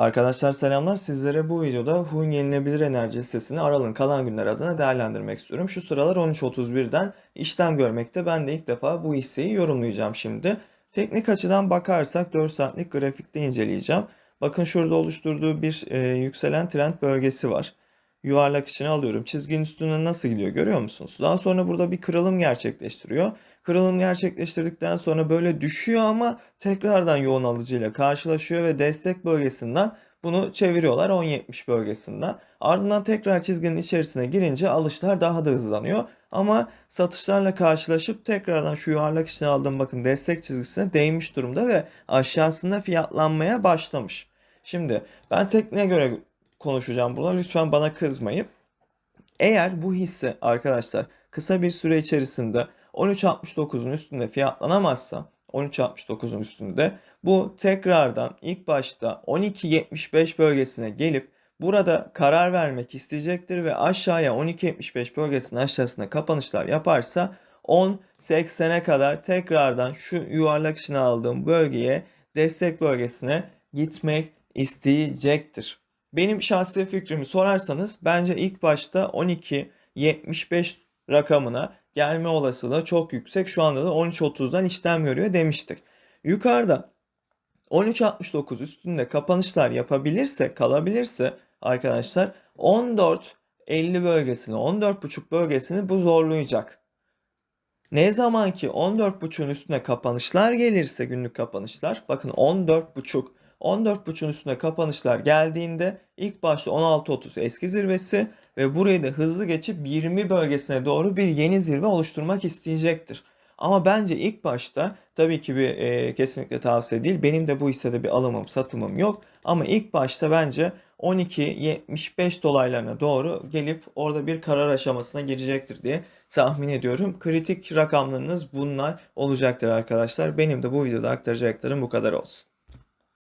Arkadaşlar selamlar. Sizlere bu videoda Hun Yenilebilir Enerji hissesini Aral'ın kalan günler adına değerlendirmek istiyorum. Şu sıralar 13.31'den işlem görmekte. Ben de ilk defa bu hisseyi yorumlayacağım şimdi. Teknik açıdan bakarsak 4 saatlik grafikte inceleyeceğim. Bakın şurada oluşturduğu bir e, yükselen trend bölgesi var. Yuvarlak içine alıyorum. Çizginin üstüne nasıl gidiyor görüyor musunuz? Daha sonra burada bir kırılım gerçekleştiriyor. Kırılım gerçekleştirdikten sonra böyle düşüyor ama tekrardan yoğun alıcıyla karşılaşıyor ve destek bölgesinden bunu çeviriyorlar 10.70 bölgesinden. Ardından tekrar çizginin içerisine girince alışlar daha da hızlanıyor. Ama satışlarla karşılaşıp tekrardan şu yuvarlak içine aldığım bakın destek çizgisine değmiş durumda ve aşağısında fiyatlanmaya başlamış. Şimdi ben tekniğe göre konuşacağım burada. Lütfen bana kızmayın. Eğer bu hisse arkadaşlar kısa bir süre içerisinde 13.69'un üstünde fiyatlanamazsa 13.69'un üstünde bu tekrardan ilk başta 12.75 bölgesine gelip burada karar vermek isteyecektir ve aşağıya 12.75 bölgesinin aşağısına kapanışlar yaparsa 10.80'e kadar tekrardan şu yuvarlak içine aldığım bölgeye destek bölgesine gitmek isteyecektir. Benim şahsi fikrimi sorarsanız bence ilk başta 12.75 rakamına gelme olasılığı çok yüksek. Şu anda da 13.30'dan işlem görüyor demiştik. Yukarıda 13.69 üstünde kapanışlar yapabilirse, kalabilirse arkadaşlar 14.50 bölgesini, 14.5 bölgesini bu zorlayacak. Ne zaman ki 14.5'un üstüne kapanışlar gelirse günlük kapanışlar bakın 14.5 14.5'un üstüne kapanışlar geldiğinde ilk başta 16.30 eski zirvesi ve burayı da hızlı geçip 20 bölgesine doğru bir yeni zirve oluşturmak isteyecektir. Ama bence ilk başta tabii ki bir e, kesinlikle tavsiye değil. Benim de bu hissede bir alımım satımım yok. Ama ilk başta bence 12.75 dolaylarına doğru gelip orada bir karar aşamasına girecektir diye tahmin ediyorum. Kritik rakamlarınız bunlar olacaktır arkadaşlar. Benim de bu videoda aktaracaklarım bu kadar olsun.